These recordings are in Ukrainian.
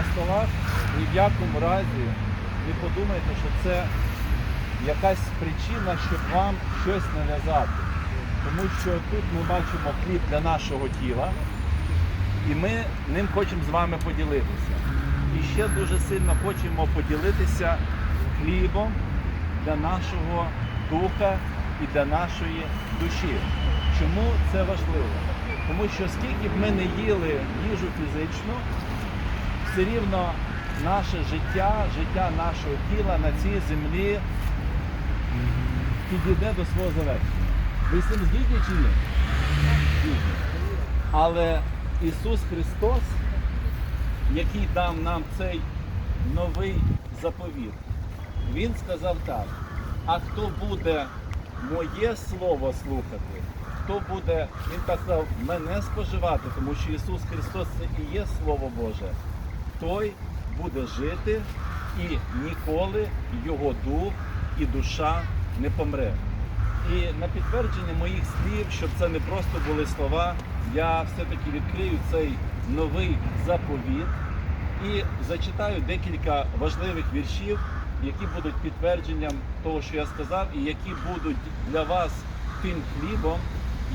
на столах, ні в якому разі не подумайте, що це якась причина, щоб вам щось нав'язати. Тому що тут ми бачимо хліб для нашого тіла, і ми ним хочемо з вами поділитися. І ще дуже сильно хочемо поділитися хлібом для нашого духа і для нашої душі. Чому це важливо? Тому що скільки б ми не їли їжу фізичну, все рівно наше життя, життя нашого тіла на цій землі підійде до свого завершення. Ви цим згідні чи ні? Але Ісус Христос, який дав нам цей новий заповіт, Він сказав так, а хто буде моє слово слухати, хто буде, Він так сказав, мене споживати, тому що Ісус Христос це і є Слово Боже, той буде жити і ніколи його дух і душа не помре. І на підтвердження моїх слів, щоб це не просто були слова, я все-таки відкрию цей новий заповіт і зачитаю декілька важливих віршів, які будуть підтвердженням того, що я сказав, і які будуть для вас тим хлібом,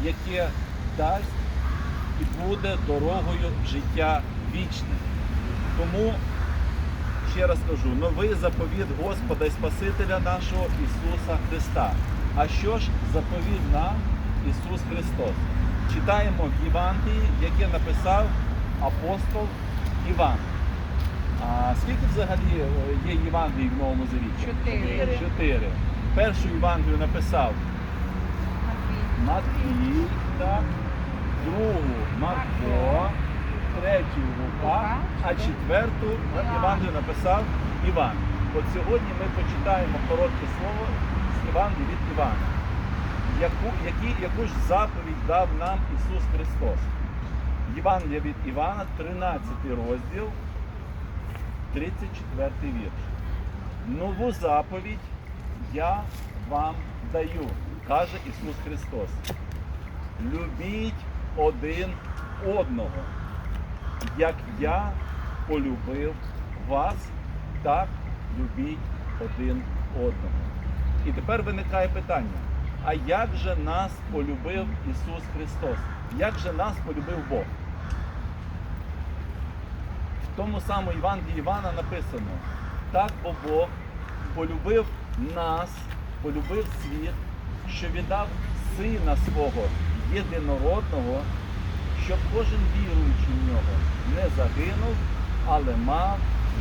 яке дасть і буде дорогою в життя вічне. Тому ще раз кажу, новий заповіт Господа і Спасителя нашого Ісуса Христа. А що ж заповів нам Ісус Христос? Читаємо в Євангелії, яке написав апостол Іван. А скільки взагалі е, є Євангелій в Новому Завіті? Чотири. Чотири. Першу Євангелію написав Матвій, так, другу Марко, третю Лука, а четверту Євангелію написав Іван. От сьогодні ми почитаємо коротке слово з Євангелії від Івана. Яку, які, яку ж заповідь дав нам Ісус Христос? Євангелія від Івана, 13 розділ, 34 вірш. Нову заповідь я вам даю, каже Ісус Христос. Любіть один одного, як я полюбив вас, так любіть один одного. І тепер виникає питання: а як же нас полюбив Ісус Христос? Як же нас полюбив Бог? В тому самому Євангелії Івана написано: так бо Бог полюбив нас, полюбив світ, що віддав Сина свого єдинородного, щоб кожен віруючий в нього не загинув, але мав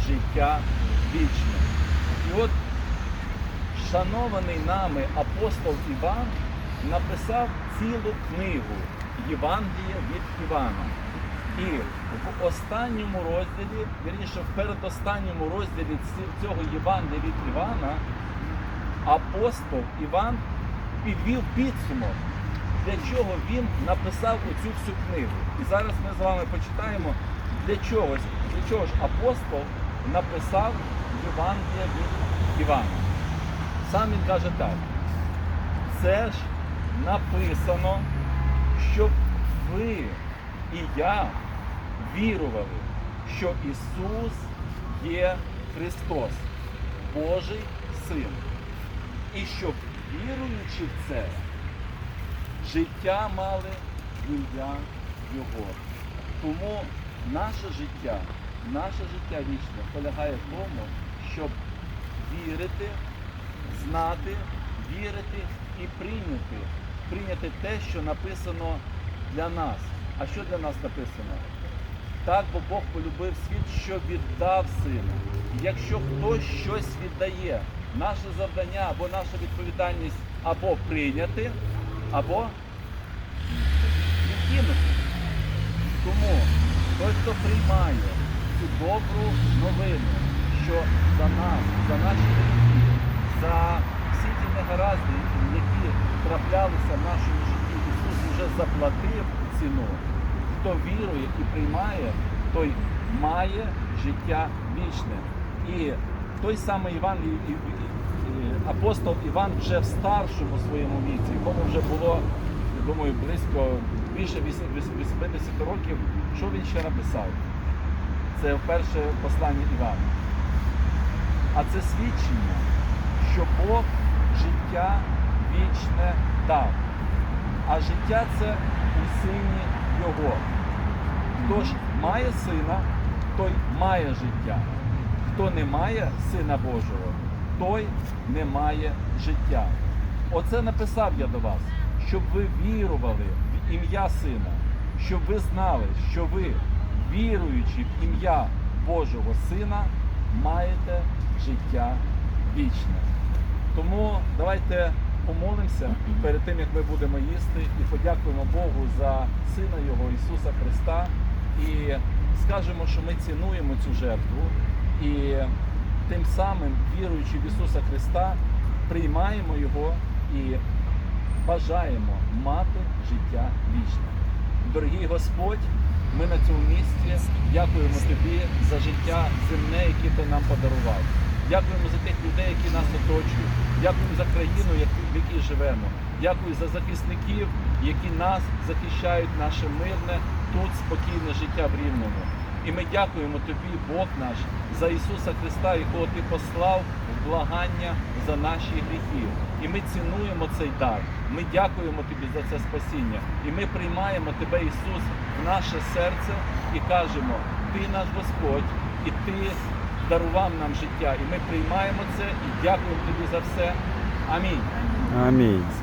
життя вічне. І от шанований нами апостол Іван написав цілу книгу Євангелія від Івана. І в останньому розділі, вірніше, в передостанньому розділі цього Євангелія від Івана, апостол Іван підвів підсумок, для чого він написав оцю всю книгу. І зараз ми з вами почитаємо, для чого, для чого ж апостол написав Євангелія від Івана. Сам він каже так. Це ж написано, щоб ви і я вірували, що Ісус є Христос, Божий Син. І щоб віруючи в це, життя мали в ім'я Його. Тому наше життя, наше життя вічне полягає в тому, щоб вірити, знати, вірити і прийняти, прийняти те, що написано для нас. А що для нас написано? Так, бо Бог полюбив світ, що віддав сина. Якщо хтось щось віддає, наше завдання або наша відповідальність або прийняти, або відкинути. Тому той, хто приймає цю добру новину, що за нас, за наші гріхи, за всі ті негаразди, які траплялися в нашому житті, Ісус вже заплатив ціну. Хто вірує і приймає, той має життя вічне. І той самий Іван, апостол Іван вже в старшому своєму віці, якому вже було, я думаю, близько більше 80 років, що він ще написав? Це перше послання Івана. А це свідчення, що Бог життя вічне дав. А життя це у сині Його. Хто ж має сина, той має життя. Хто не має Сина Божого, той не має життя. Оце написав я до вас, щоб ви вірували в ім'я Сина, щоб ви знали, що ви, віруючи в ім'я Божого Сина, маєте життя вічне. Тому давайте помолимося перед тим, як ми будемо їсти, і подякуємо Богу за Сина Його Ісуса Христа. І скажемо, що ми цінуємо цю жертву і тим самим, віруючи в Ісуса Христа, приймаємо Його і бажаємо мати життя вічне. Дорогий Господь, ми на цьому місці дякуємо Тобі за життя земне, яке Ти нам подарував. Дякуємо за тих людей, які нас оточують. Дякуємо за країну, в якій живемо. Дякую за захисників, які нас захищають, наше мирне, тут спокійне життя в Рівному. І ми дякуємо Тобі, Бог наш, за Ісуса Христа, якого Ти послав в благання за наші гріхи. І ми цінуємо цей дар. Ми дякуємо Тобі за це спасіння. І ми приймаємо Тебе, Ісус, в наше серце і кажемо, Ти наш Господь, і Ти дарував нам життя. І ми приймаємо це і дякуємо Тобі за все. Амінь. Амінь.